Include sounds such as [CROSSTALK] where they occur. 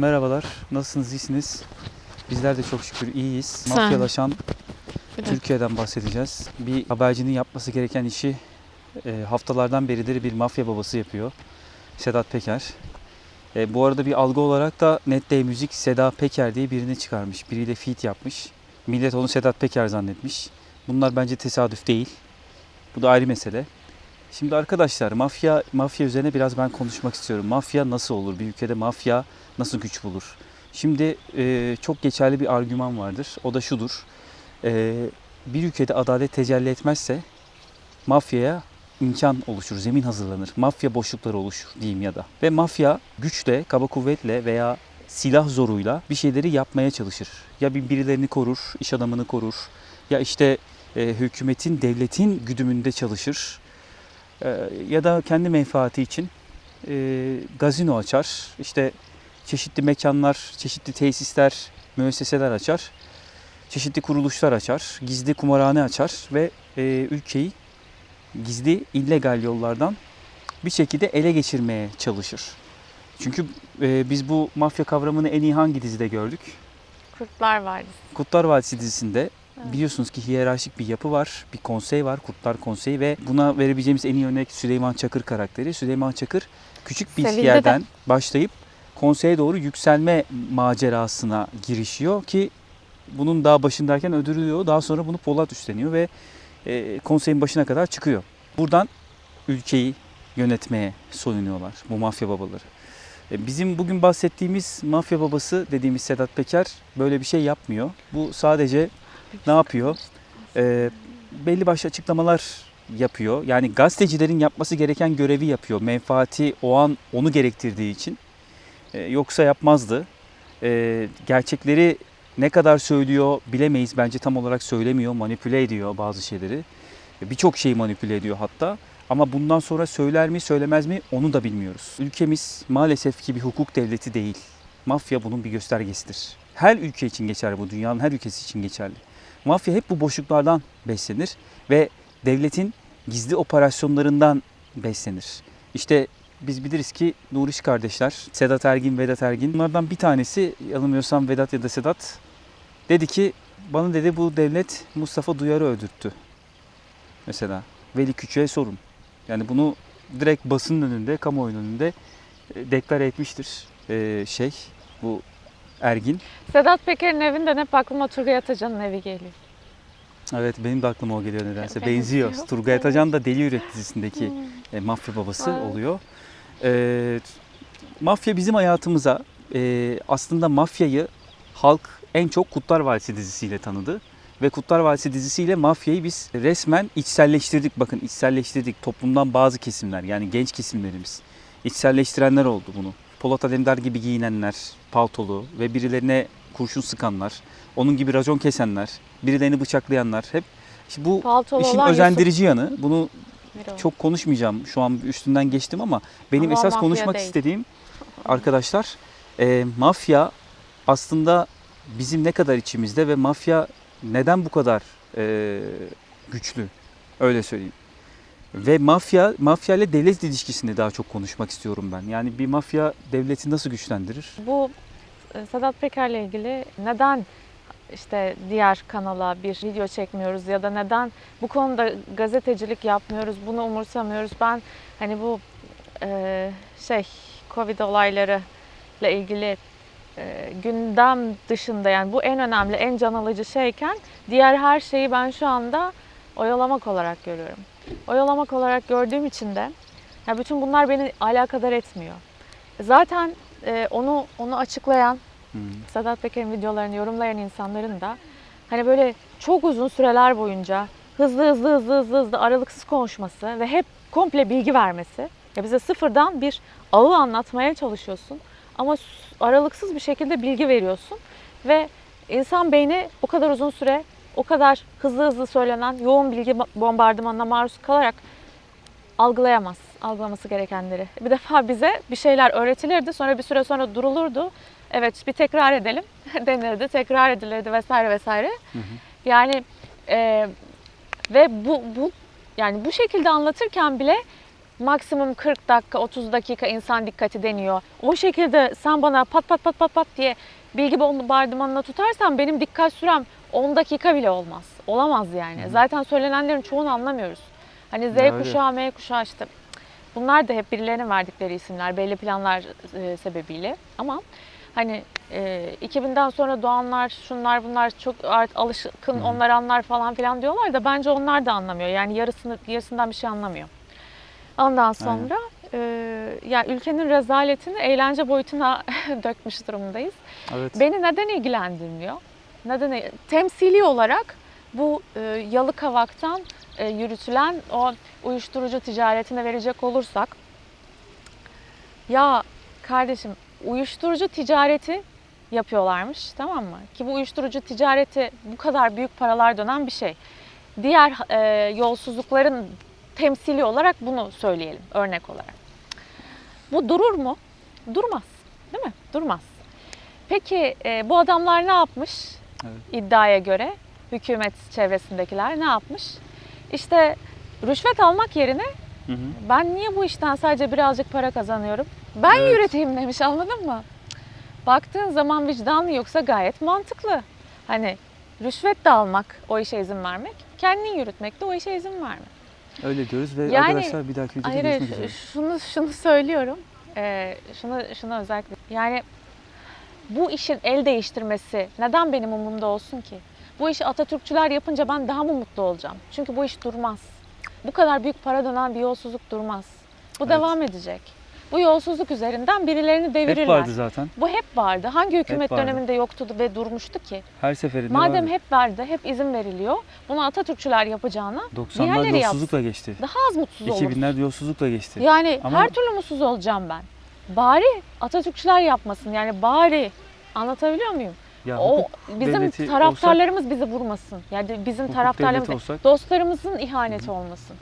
Merhabalar, nasılsınız, iyisiniz? Bizler de çok şükür iyiyiz. Sen. Mafyalaşan. Türkiye'den bahsedeceğiz. Bir habercinin yapması gereken işi e, haftalardan beridir bir mafya babası yapıyor. Sedat Peker. E, bu arada bir algı olarak da Net Day Müzik Seda Peker diye birini çıkarmış. Biriyle feat yapmış. Millet onu Sedat Peker zannetmiş. Bunlar bence tesadüf değil. Bu da ayrı mesele. Şimdi arkadaşlar mafya mafya üzerine biraz ben konuşmak istiyorum. Mafya nasıl olur? Bir ülkede mafya nasıl güç bulur? Şimdi e, çok geçerli bir argüman vardır. O da şudur. E, bir ülkede adalet tecelli etmezse mafyaya imkan oluşur, zemin hazırlanır. Mafya boşlukları oluşur diyeyim ya da. Ve mafya güçle, kaba kuvvetle veya silah zoruyla bir şeyleri yapmaya çalışır. Ya bir birilerini korur, iş adamını korur. Ya işte e, hükümetin, devletin güdümünde çalışır. E, ya da kendi menfaati için e, gazino açar. İşte çeşitli mekanlar, çeşitli tesisler, müesseseler açar. Çeşitli kuruluşlar açar. Gizli kumarhane açar ve e, ülkeyi gizli illegal yollardan bir şekilde ele geçirmeye çalışır. Çünkü e, biz bu mafya kavramını en iyi hangi dizide gördük? Kurtlar Vadisi. Kurtlar Vadisi dizisinde Evet. biliyorsunuz ki hiyerarşik bir yapı var, bir konsey var, Kurtlar Konseyi ve buna verebileceğimiz en iyi örnek Süleyman Çakır karakteri. Süleyman Çakır küçük bir Sevildi de. yerden başlayıp konseye doğru yükselme macerasına girişiyor ki bunun daha başındayken öldürülüyor. Daha sonra bunu Polat üstleniyor ve e, konseyin başına kadar çıkıyor. Buradan ülkeyi yönetmeye soyunuyorlar bu mafya babaları. E, Bizim bugün bahsettiğimiz mafya babası dediğimiz Sedat Peker böyle bir şey yapmıyor. Bu sadece ne yapıyor? Ee, belli başlı açıklamalar yapıyor. Yani gazetecilerin yapması gereken görevi yapıyor. Menfaati o an onu gerektirdiği için. Ee, yoksa yapmazdı. Ee, gerçekleri ne kadar söylüyor bilemeyiz. Bence tam olarak söylemiyor, manipüle ediyor bazı şeyleri. Birçok şeyi manipüle ediyor hatta. Ama bundan sonra söyler mi söylemez mi onu da bilmiyoruz. Ülkemiz maalesef ki bir hukuk devleti değil. Mafya bunun bir göstergesidir. Her ülke için geçerli bu, dünyanın her ülkesi için geçerli. Mafya hep bu boşluklardan beslenir ve devletin gizli operasyonlarından beslenir. İşte biz biliriz ki Nuriş kardeşler, Sedat Ergin, Vedat Ergin. Bunlardan bir tanesi, yanılmıyorsam Vedat ya da Sedat, dedi ki bana dedi bu devlet Mustafa Duyar'ı öldürttü. Mesela Veli Küçük'e sorun. Yani bunu direkt basının önünde, kamuoyunun önünde e, deklare etmiştir e, şey bu Ergin. Sedat Peker'in evinden hep aklıma Turgay Atacan'ın evi geliyor. Evet benim de aklıma o geliyor nedense. Benziyor. Benziyor. Turgay. Atacan da Deli Yürek dizisindeki Hmm. e, mafya babası Evet. oluyor. E, mafya bizim hayatımıza e, aslında mafyayı halk en çok Kurtlar Vadisi dizisiyle tanıdı. Ve Kurtlar Vadisi dizisiyle mafyayı biz resmen içselleştirdik. Bakın içselleştirdik toplumdan bazı kesimler yani genç kesimlerimiz. içselleştirenler oldu bunu. Polat Alemdar gibi giyinenler, paltolu ve birilerine kurşun sıkanlar, onun gibi racon kesenler, birilerini bıçaklayanlar hep işte bu Paltolu işin olan özendirici yanı. Bunu Miroğlu. çok konuşmayacağım. Şu an üstünden geçtim ama benim Ama esas mafya konuşmak değil. istediğim arkadaşlar e, mafya aslında bizim ne kadar içimizde ve mafya neden bu kadar e, güçlü? Öyle söyleyeyim. Ve mafya mafya ile devlet ilişkisini daha çok konuşmak istiyorum ben. Yani bir mafya devleti nasıl güçlendirir? Bu e, Sedat Peker'le ilgili neden işte diğer kanala bir video çekmiyoruz ya da neden bu konuda gazetecilik yapmıyoruz, bunu umursamıyoruz. Ben hani bu e, şey Covid olayları ile ilgili e, gündem dışında yani bu en önemli, en can alıcı şeyken diğer her şeyi ben şu anda oyalamak olarak görüyorum. Oyalamak olarak gördüğüm için de ya bütün bunlar beni alakadar etmiyor. Zaten e, onu onu açıklayan Hmm. Sedat Peker'in videolarını yorumlayan insanların da hani böyle çok uzun süreler boyunca hızlı hızlı hızlı hızlı hızlı aralıksız konuşması ve hep komple bilgi vermesi. Ya bize sıfırdan bir ağı anlatmaya çalışıyorsun ama aralıksız bir şekilde bilgi veriyorsun ve insan beyni o kadar uzun süre o kadar hızlı hızlı söylenen yoğun bilgi ba- bombardımanına maruz kalarak algılayamaz algılaması gerekenleri. Bir defa bize bir şeyler öğretilirdi sonra bir süre sonra durulurdu. Evet bir tekrar edelim [LAUGHS] denirdi, tekrar edilirdi vesaire vesaire. Hı hı. Yani e, ve bu bu yani bu şekilde anlatırken bile maksimum 40 dakika 30 dakika insan dikkati deniyor. O şekilde sen bana pat pat pat pat pat diye bilgi bombardımanına tutarsan benim dikkat sürem 10 dakika bile olmaz. Olamaz yani. Hı. Zaten söylenenlerin çoğunu anlamıyoruz. Hani Z Ya öyle. kuşağı, M kuşağı işte bunlar da hep birilerinin verdikleri isimler belli planlar e, sebebiyle ama hani e, 2000'den sonra doğanlar şunlar bunlar çok art, alışkın Hı onlar anlar falan filan diyorlar da bence onlar da anlamıyor. Yani yarısını yarısından bir şey anlamıyor. Ondan sonra e, yani ülkenin rezaletini eğlence boyutuna [LAUGHS] dökmüş durumdayız. Evet. Beni neden ilgilendirmiyor? Neden temsili olarak bu e, Yalıkavak'tan e, yürütülen o uyuşturucu ticaretine verecek olursak ya kardeşim uyuşturucu ticareti yapıyorlarmış tamam mı? Ki bu uyuşturucu ticareti bu kadar büyük paralar dönen bir şey. Diğer e, yolsuzlukların temsili olarak bunu söyleyelim örnek olarak. Bu durur mu? Durmaz. Değil mi? Durmaz. Peki e, bu adamlar ne yapmış? Evet. İddiaya göre hükümet çevresindekiler ne yapmış? İşte rüşvet almak yerine Hı hı. ben niye bu işten sadece birazcık para kazanıyorum? Ben Evet. yürüteyim demiş anladın mı? Baktığın zaman vicdanlı yoksa gayet mantıklı. Hani rüşvet de almak o işe izin vermek, kendini yürütmek de o işe izin vermek. Öyle diyoruz ve Yani- arkadaşlar bir dahaki videoda Hayır, görüşmek üzere. şunu şunu söylüyorum. Ee, şunu şunu özellikle yani bu işin el değiştirmesi neden benim umurumda olsun ki? Bu işi Atatürkçüler yapınca ben daha mı mutlu olacağım? Çünkü bu iş durmaz. Bu kadar büyük para dönen bir yolsuzluk durmaz. Bu Evet. devam edecek. Bu yolsuzluk üzerinden birilerini devirirler. Hep vardı zaten. Bu hep vardı. Hangi hükümet vardı. döneminde yoktu ve durmuştu ki? Her seferinde Madem vardı. hep vardı, hep izin veriliyor. Bunu Atatürkçüler yapacağına 90'lar diğerleri yapsın. yolsuzlukla geçti. daha az mutsuz oluruz. 2000'ler yolsuzlukla geçti. Yani Ama- her türlü mutsuz olacağım ben. Bari Atatürkçüler yapmasın. Yani bari anlatabiliyor muyum? ya o bizim taraftarlarımız bizi vurmasın. Yani bizim taraftarlarımız olsak- dostlarımızın ihaneti olmasın.